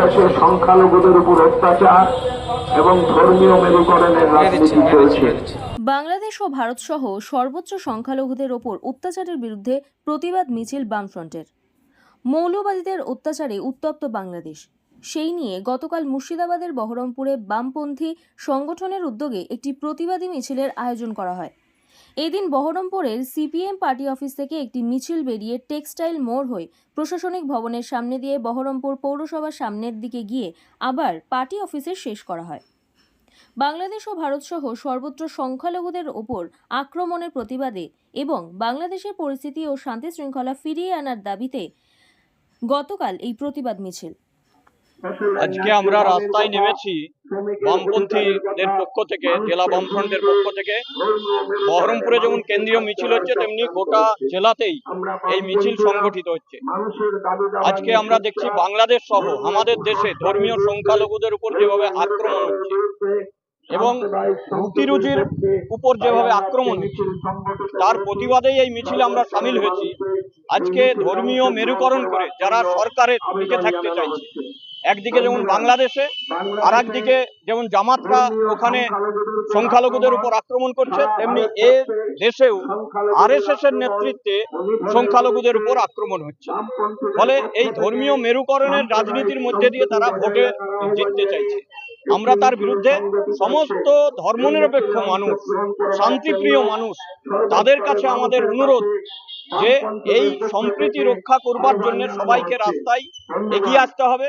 দেশের সংখ্যালঘুদের উপর অত্যাচার এবং ধর্মীয় মেরুকরণের রাজনীতি চলছে। বাংলাদেশ ও ভারত সহ সর্বোচ্চ সংখ্যালঘুদের ওপর অত্যাচারের বিরুদ্ধে প্রতিবাদ মিছিল বামফ্রন্টের। মৌলবাদীদের অত্যাচারে উত্তপ্ত বাংলাদেশ। সেই নিয়ে গতকাল মুর্শিদাবাদের বহরমপুরে বামপন্থী সংগঠনের উদ্যোগে একটি প্রতিবাদী মিছিলের আয়োজন করা হয়। এদিন বহরমপুরের সিপিএম পার্টি অফিস থেকে একটি মিছিল বেরিয়ে টেক্সটাইল মোড় হয়ে প্রশাসনিক ভবনের সামনে দিয়ে বহরমপুর পৌরসভার সামনের দিকে গিয়ে আবার পার্টি অফিসে শেষ করা হয়। বাংলাদেশ ও ভারতসহ সর্বত্র সংখ্যালঘুদের ওপর আক্রমণের প্রতিবাদে এবং বাংলাদেশের পরিস্থিতি ও শান্তি শৃঙ্খলা ফিরিয়ে আনার দাবিতে গতকাল এই প্রতিবাদ মিছিল। আজকে আমরা রাস্তায় নেমেছি বামপন্থীদের পক্ষ থেকে, জেলা বামফ্রন্টের পক্ষ থেকে। বহরমপুরে যেমন কেন্দ্রীয় মিছিল হচ্ছে, তেমনি গোটা জেলাতেই এই মিছিল সংগঠিত হচ্ছে। আজকে আমরা দেখছি বাংলাদেশ সহ আমাদের দেশে ধর্মীয় সংখ্যালঘুদের উপর যেভাবে আক্রমণ হচ্ছে এবং রুটি রুজির উপর যেভাবে আক্রমণ হচ্ছে, তার প্রতিবাদেই এই মিছিলে আমরা সামিল হয়েছি। আজকে ধর্মীয় মেরুকরণ করে যারা সরকারের থাকতে চাইছে একদিকে যেমন বাংলাদেশে আর একদিকে যেমন জামাতরা ওখানে সংখ্যালঘুদের উপর আক্রমণ করছে তেমনি এ দেশেও আর এর নেতৃত্বে সংখ্যালঘুদের উপর আক্রমণ হচ্ছে। ফলে এই ধর্মীয় মেরুকরণের রাজনীতির মধ্যে দিয়ে তারা ভোটে জিততে চাইছে। আমরা তার বিরুদ্ধে সমস্ত ধর্মনিরপেক্ষ মানুষ শান্তিপ্রিয় মানুষ তাদের কাছে আমাদের অনুরোধ যে এই সম্প্রীতি রক্ষা করবার জন্য সবাইকে রাস্তায় এগিয়ে আসতে হবে।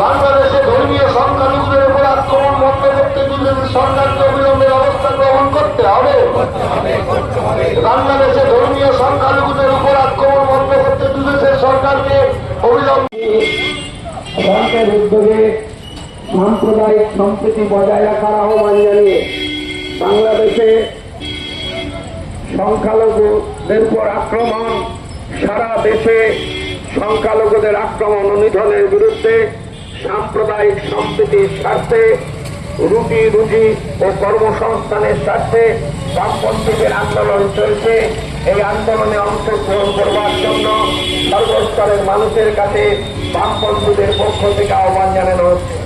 বাংলাদেশে ধর্মীয় সংখ্যালঘুদের উপর আক্রমণ বন্ধ করতে বিজেপি সরকারকে অবিলম্বে ব্যবস্থা গ্রহণ করতে হবে। বাংলাদেশে ধর্মীয় সংখ্যালঘুদের উপর আক্রমণ বন্ধ করতে বিদেশের সরকারকে অবিলম্বে উদ্যোগে সাম্প্রদায়িক সম্প্রীতি বজায় রাখার আহ্বান জানিয়ে বাংলাদেশে সংখ্যালঘুদের উপর আক্রমণ, সারা দেশে সংখ্যালঘুদের আক্রমণ ও নিধনের বিরুদ্ধে সাম্প্রদায়িক সম্প্রীতির স্বার্থে রুটি রুজি ও কর্মসংস্থানের স্বার্থে বামপন্থীদের আন্দোলন চলছে। এই আন্দোলনে অংশগ্রহণ করবার জন্য সর্বস্তরের মানুষের কাছে বামপন্থীদের পক্ষ থেকে আহ্বান জানানো হচ্ছে।